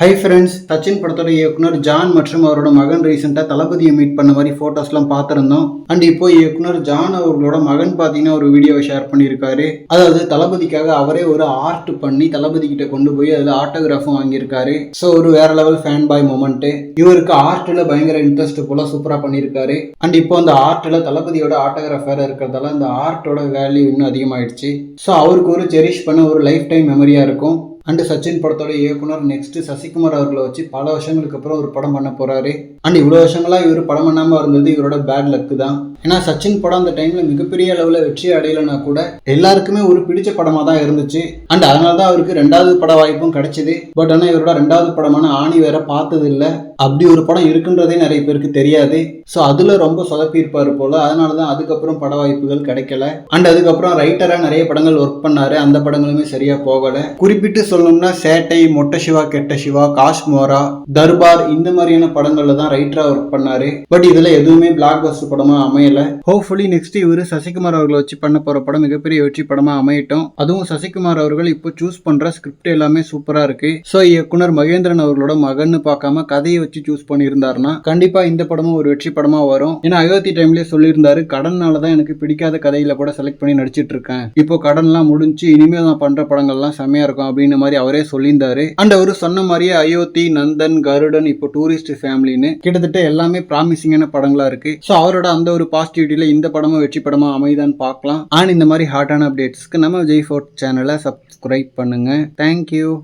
Hi friends Sachin படத்தோட இயக்குனர் John மற்றும் அவரோட மகன் ரீசெண்டாக தளபதியை மீட் பண்ண மாதிரி ஃபோட்டோஸ்லாம் பார்த்துருந்தோம். அண்ட் இப்போ இயக்குனர் ஜான் அவர்களோட மகன் பார்த்தீங்கன்னா ஒரு வீடியோவை ஷேர் பண்ணியிருக்காரு. அதாவது தளபதிக்காக அவரே ஒரு ஆர்ட் பண்ணி தளபதி கிட்ட கொண்டு போய் அதில் ஆட்டோகிராஃபும் வாங்கியிருக்காரு. ஸோ ஒரு வேற லெவல் ஃபேன் பாய் மூமெண்ட்டு இவருக்கு ஆர்ட்டில் பயங்கர இன்ட்ரெஸ்ட் போல சூப்பராக பண்ணியிருக்காரு. அண்ட் இப்போ அந்த ஆர்ட்டில் தளபதியோட ஆட்டோகிராஃப் வேற இருக்கிறதால அந்த ஆர்ட்டோட வேல்யூ இன்னும் அதிகமாயிடுச்சு. ஸோ அவருக்கு ஒரு செரிஷ் பண்ண ஒரு லைஃப் டைம் மெமரியாக இருக்கும். அண்ட் சச்சின் படத்தோட இயக்குனர் நெக்ஸ்ட் சசிகுமார் அவர்களை வச்சு பல வருஷங்களுக்கு அப்புறம் ஒரு படம் பண்ண போறாரு. அண்ட் இவ்வளோ வருஷங்களா இவர் படம் பண்ணாம இருந்தது இவரோட பேட் லக்கு தான். ஏன்னா சச்சின் படம் அந்த டைம்ல மிகப்பெரிய அளவில் வெற்றி அடையலைன்னா கூட எல்லாருக்குமே ஒரு பிடிச்ச படமா தான் இருந்துச்சு. அண்ட் அதனால தான் அவருக்கு ரெண்டாவது பட வாய்ப்பும் கிடைச்சது. பட் ஆனால் இவரோட ரெண்டாவது படமான ஆணி வேற பார்த்தது இல்லை அப்படி ஒரு படம் இருக்குன்றதே நிறைய பேருக்கு தெரியாது. ஸோ அதில் ரொம்ப சொதப்பியிருப்பார் போல. அதனால தான் அதுக்கப்புறம் பட வாய்ப்புகள் கிடைக்கல. அண்ட் அதுக்கப்புறம் ரைட்டராக நிறைய படங்கள் ஒர்க் பண்ணாரு. அந்த படங்களுமே சரியா போகல. குறிப்பிட்டு சொல்லணும்னா சேட்டை மொட்டை சிவா கெட்ட சிவா காஷ்மோரா தர்பார் இந்த மாதிரியான படங்கள்ல தான் ரைட்டரா ஒர்க் பண்ணாரு. பட் இதுல எதுவுமே பிளாக் பஸ்டர் படமா அமையல. ஹோப்ஃபுல்லி நெக்ஸ்ட் இவர் சசிகுமார் அவர்களை வச்சு பண்ண போற படம் மிகப்பெரிய வெற்றி படமா அமையட்டும். அதுவும் சசிகுமார் அவர்கள் இப்போ சூஸ் பண்ற ஸ்கிரிப்ட் எல்லாமே சூப்பரா இருக்கு. ஸோ இயக்குனர் மகேந்திரன் அவர்களோட மகன்னு பார்க்காம கதையை வச்சு சூஸ் பண்ணியிருந்தாருன்னா கண்டிப்பா இந்த படமும் ஒரு வெற்றி படமா வரும். ஏன்னா அயோத்தி டைம்லயே சொல்லியிருந்தாரு கடன்னால தான் எனக்கு பிடிக்காத கதையில கூட செலக்ட் பண்ணி நடிச்சிட்டு இருக்கேன். இப்போ கடன்லாம் முடிஞ்சு இனிமேல் நான் பண்ற படங்கள்லாம் செம்மையா இருக்கும் அப்படின்னு மாதிரி அவரே சொல்லியிருந்தாரு. அண்ட் அவர் சொன்ன மாதிரியே அயோத்தி நந்தன் கருடன் இப்போ டூரிஸ்ட் ஃபேமிலின்னு கிட்டத்தட்ட எல்லாமே ப்ராமிசிங்கான படங்களா இருக்கு. ஸோ அவரோட அந்த ஒரு பாசிட்டிவிட்டியில இந்த படமும் வெற்றி படமா அமைதான்னு பார்க்கலாம். அண்ட் இந்த மாதிரி ஹாட்டான அப்டேட்ஸ்க்கு நம்ம ஜெய் ஃபோர்ட் சேனலை சப்ஸ்கிரைப் பண்ணுங்க. Thank you